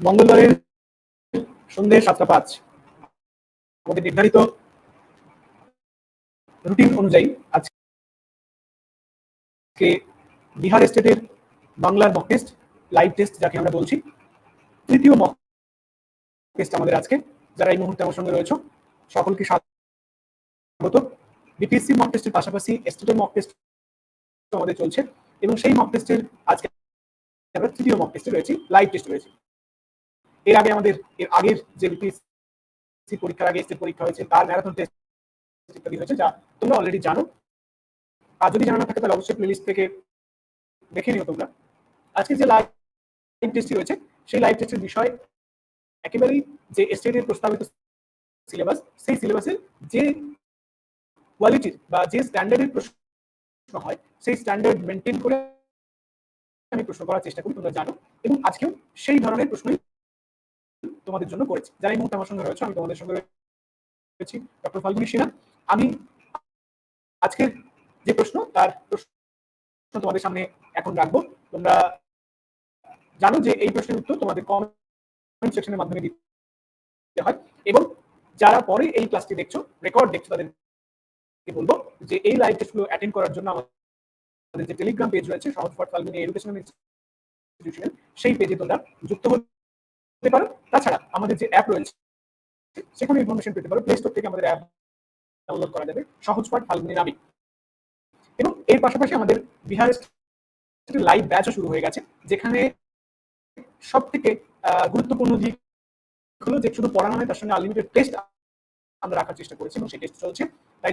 মঙ্গলবারের সন্ধ্যে সাতটা পাঁচ। আমাদের নির্ধারিত রুটিন অনুযায়ী আজকে বিহার স্টেটের বাংলার মক টেস্ট লাইভ টেস্ট যাকে আমরা বলছি, তৃতীয় মক টেস্ট আমাদের আজকে। যারা এই মুহূর্তে আমার সঙ্গে রয়েছে, সকলকে স্বাগত। বিপিএসসি মক টেস্টের পাশাপাশি স্টেটের মক টেস্ট আমাদের চলছে। এবং সেই মক টেস্টের আজকে আমরা তৃতীয় মক টেস্টে রয়েছি লাইভ টেস্ট রয়েছে। এর আগে আমাদের, এর আগের যে বিপিএসসি পরীক্ষার আগে স্টেট পরীক্ষা হয়েছে, তার ম্যারাথন টেস্ট ইত্যাদি হয়েছে, যা তোমরা অলরেডি জানো। আর যদি জানা না থাকে, তাহলে অবশ্যই প্লেলিস্ট থেকে দেখে নিও তোমরা। আজকে যে লাইভ টেস্টটি রয়েছে, সেই লাইভ টেস্টের বিষয় একেবারেই যে স্টেটের প্রস্তাবিত সিলেবাস সেই সিলেবাসের যে কোয়ালিটির বা যে স্ট্যান্ডার্ডের প্রশ্ন হয়, সেই স্ট্যান্ডার্ড মেনটেন করে আমি প্রশ্ন করার চেষ্টা করি, তোমরা জানো। এবং আজকেও সেই ধরনের প্রশ্নই তোমাদের জন্য করেছি। যারা এই মুহূর্তে আমার সঙ্গে রয়েছে, আমি তোমাদের সঙ্গে রয়েছি। ডক্টর ফাল্গুনি সিনহা, আমি আজকের যে প্রশ্ন, তার প্রশ্ন তোমাদের সামনে এখন রাখব। তোমরা জানো যে এই প্রশ্নের উত্তর তোমাদের কমেন্ট সেকশনের মাধ্যমে দিতে হয়। এবং যারা পরে এই ক্লাসটি দেখছ রেকর্ড দেখছ তাদের বলব যে এই লাইভ টেস্টগুলো অ্যাটেন্ড করার জন্য আমাদের যে টেলিগ্রাম পেজ রয়েছে সহজ ফর ফাল্গুনি এডুকেশনাল ইনস্টিটিউশনের সেই পেজে তোমরা যুক্ত হতে পারো। তাছাড়া আমাদের যে অ্যাপ রয়েছে, সেখানে ইনফরমেশন পেতে পারো। প্লে স্টোর থেকে আমাদের অ্যাপ ডাউনলোড করা যাবে। সহজ পাঠ ফাল্গুনি নামে। এবং এর পাশাপাশি আমাদের বিহার লাইভ ব্যাচও শুরু হয়ে গেছে, যেখানে সব থেকে গুরুত্বপূর্ণ দিক হলো যে শুধু পড়ানো নয়, তার সঙ্গে আনলিমিটেড টেস্ট আমরা রাখার চেষ্টা করেছি এবং সেই টেস্ট চলছে। তাই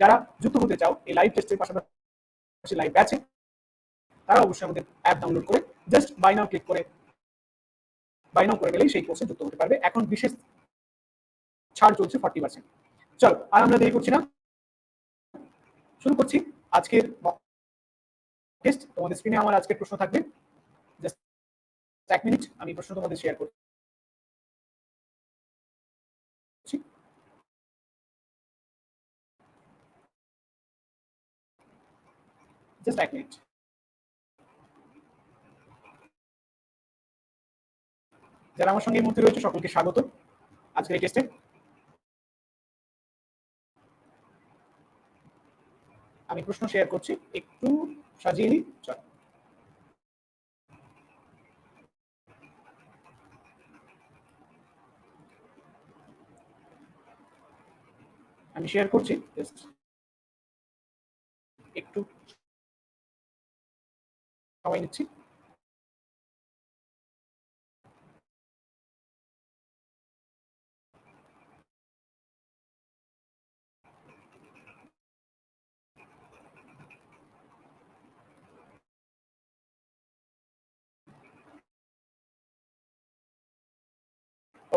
যারা যুক্ত হতে চাও, এই লাইভ টেস্টের পাশাপাশি লাইভ ব্যাচে তারা অবশ্যই আমাদের অ্যাপ ডাউনলোড করে জাস্ট বাই নাও ক্লিক করে বাই নাও করে গেলেই সেই কোর্সে যুক্ত হতে পারবে। এখন বিশেষ ছাড় চলছে ফর্টি পার্সেন্ট চলো, আর আমরা দেরি করছি না। শুরু করছি আজকের টেস্ট তোমাদের স্ক্রিনে আমার আজকের প্রশ্ন থাকবে। জাস্ট এক মিনিট আমি প্রশ্ন তোমাদের শেয়ার করছি। জাস্ট এক মিনিট যারা আমার সঙ্গে এই মুহূর্তে রয়েছে, সকলকে স্বাগত। আজকের এই টেস্টে আমি প্রশ্ন শেয়ার করছি। একটু সাজিয়ে নিই। চল। আমি শেয়ার করছি একটু সময় নিচ্ছি।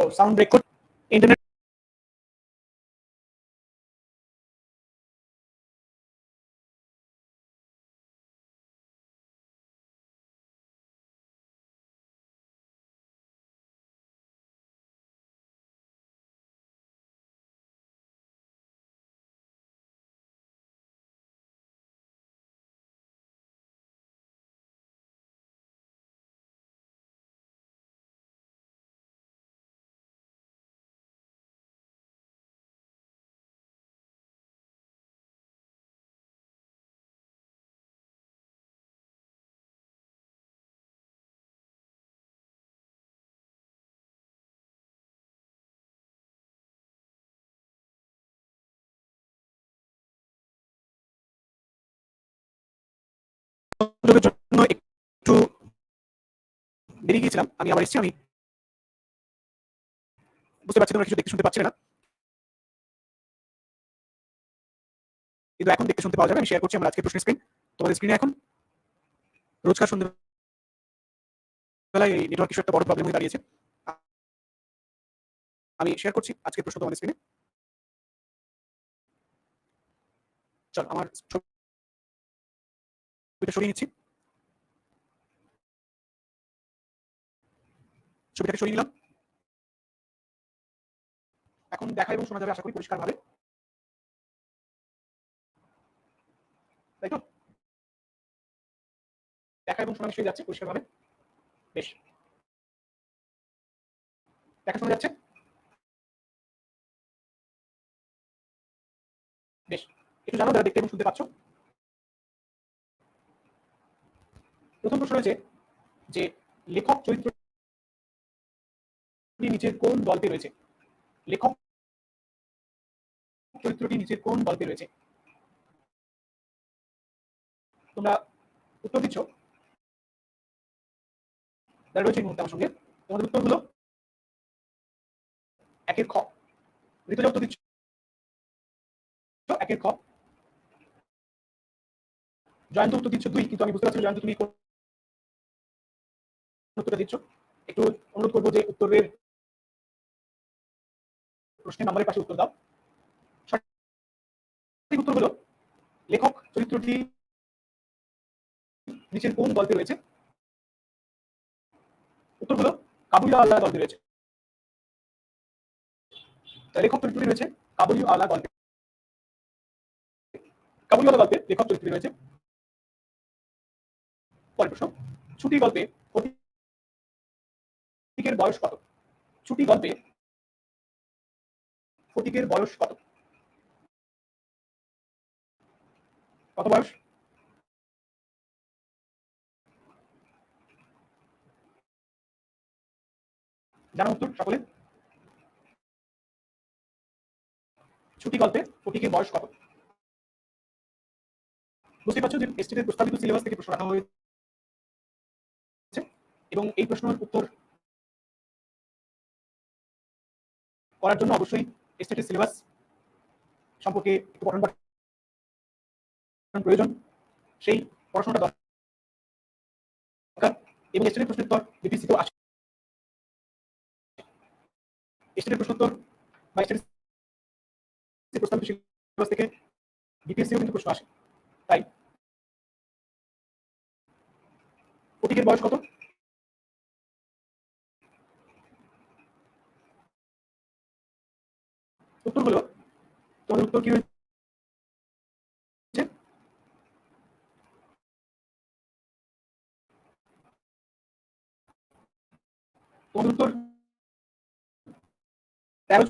Sound record. Internet. জন্য একটু বেরিয়ে গিয়েছিলাম, আমি আবার এসেছি, আমি বুঝতে পারছি তোমরা কিছু দেখতে শুনতে পাচ্ছি না। কিন্তু এখন দেখতে শুনতে পাওয়া যাবে, আমি শেয়ার করছি আমার আজকে প্রশ্ন স্ক্রিন তোমাদের স্ক্রিনে এখন। রোজকার সন্ধ্যে বেলায় এই নেটওয়ার্ক কিছু একটা বড় প্রবলেম হয়ে দাঁড়িয়েছে। আমি শেয়ার করছি আজকের প্রশ্ন তোমাদের স্ক্রিনে চল, আমার ছবিটা সরিয়ে নিচ্ছি। ছবিটাকে সরিয়ে নিলাম। এখন দেখা এবং শোনা যাবে আশা করি পরিষ্কার ভাবে তাই তো? দেখা এবং শোনা যাচ্ছে পরিষ্কার ভাবে বেশ। দেখা শোনা যাচ্ছে? বেশ। একটু জানো দেখতে এবং শুনতে পাচ্ছ। প্রথম প্রশ্ন রয়েছে যে লেখক চরিত্র নিচের কোন গল্পে রয়েছে? লেখক চরিত্রটি নিচের কোন গল্পে রয়েছে? তোমরা উত্তর দিচ্ছ? রয়েছে মুহূর্তে আমার সঙ্গে। তোমাদের উত্তর হলো একের খ। ঋতুজা, উত্তর দিচ্ছ? একের খ। জয়ন্ত, উত্তর দিচ্ছ দুই, কিন্তু আমি বুঝতে পারছি জয়ন্ত তুমি উত্তরটা দিচ্ছ? একটু অনুরোধ করব যে উত্তরের প্রশ্নের নাম্বারের পাশে উত্তর দাও। সঠিক উত্তর হলো, লেখক চরিত্রটি নিচের কোন গল্পে রয়েছে? উত্তর হলো কাবুলিয়া আল্লাহ গল্পে রয়েছে। লেখক চরিত্রটি রয়েছে কাবুলিয়া আল্লাহ গল্পে কাবুলিয়া আল্লাহ গল্পে লেখক চরিত্রটি রয়েছে। পরের প্রশ্ন, ছুটি গল্পে ফটিকের বয়স কত? ছুটি গল্পে ফটিকের বয়স কত? কত বয়স? জানা উত্তর সকলে? ছুটি গল্পে ফটিকের বয়স কত? বুঝতে পারছ যে এসটিদের প্রস্তাবিত সিলেবাস থেকে প্রশ্ন রাখা হয়েছে এবং এই প্রশ্নের উত্তর করার জন্য অবশ্যই এসটির সিলেবাস সম্পর্কে একটু পঠন পাঠন প্রয়োজন। সেই পড়াশোনাটা এবং এসটির প্রশ্নোত্তর বিপিসিতেও আসে এসটির প্রশ্নোত্তর বা এসটির প্রস্তাবিত সিলেবাস থেকে বিপিএসসিও কিন্তু প্রশ্ন আসে। তাই ফটিকের বয়স কত? উত্তর হলো তোমাদের উত্তর কি হয়েছে? তোমাদের উত্তর তেরো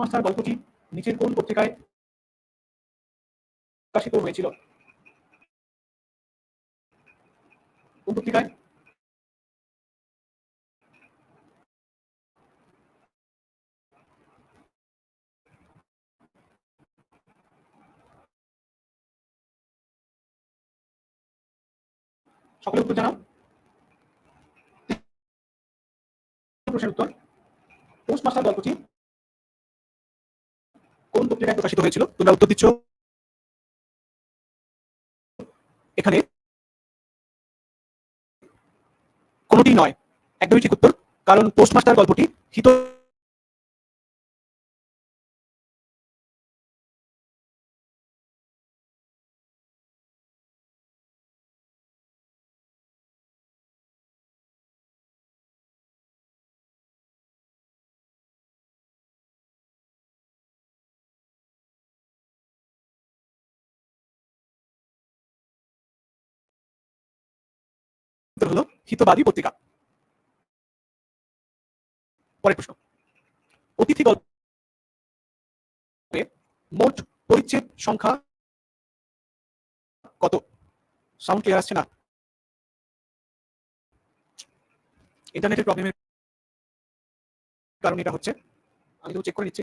মাস্টার গল্পটি নিচের কোন পত্রিকায় প্রকাশিত হয়েছিল? কোন পত্রিকায়? সকলে উত্তর জানাও। প্রশ্নের উত্তর। পোস্ট মাস্টার গল্পটি কোন পত্রিকায় প্রকাশিত হয়েছিল? তোমরা উত্তর দিচ্ছ। এখানে কোনটি নয়, একদমই ঠিক উত্তর। কারণ পোস্টমাস্টার গল্পটি হিত হলো হিতবাদী পত্রিকা। পরের প্রশ্ন। অতিথি গল্পে মোট পরিচ্ছেদ সংখ্যা কত? সাউন্ড ক্লিয়ার আসছে না? ইন্টারনেটের প্রবলেমের কারণে এটা হচ্ছে, আমি তো চেক করে নিচ্ছি।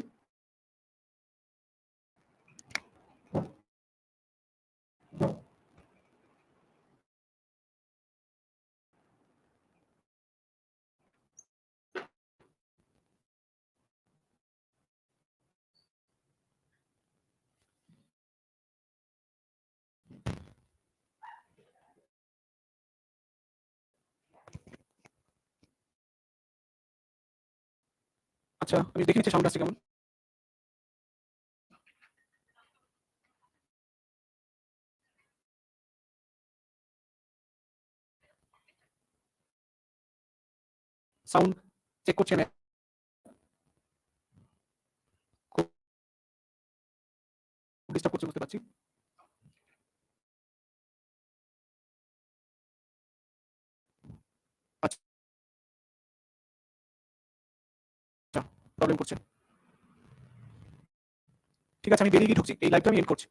আচ্ছা আমি দেখে নিচ্ছি সাউন্ড আসছে কেমন। সাউন্ড চেক করছে না ডিস্টার্ব করছে, বুঝতে পারছি। প্রবলেম করছে। ঠিক আছে আমি বেরিয়ে গিয়ে ঢুকছি এই লাইভটা আমি এন্ড করছি।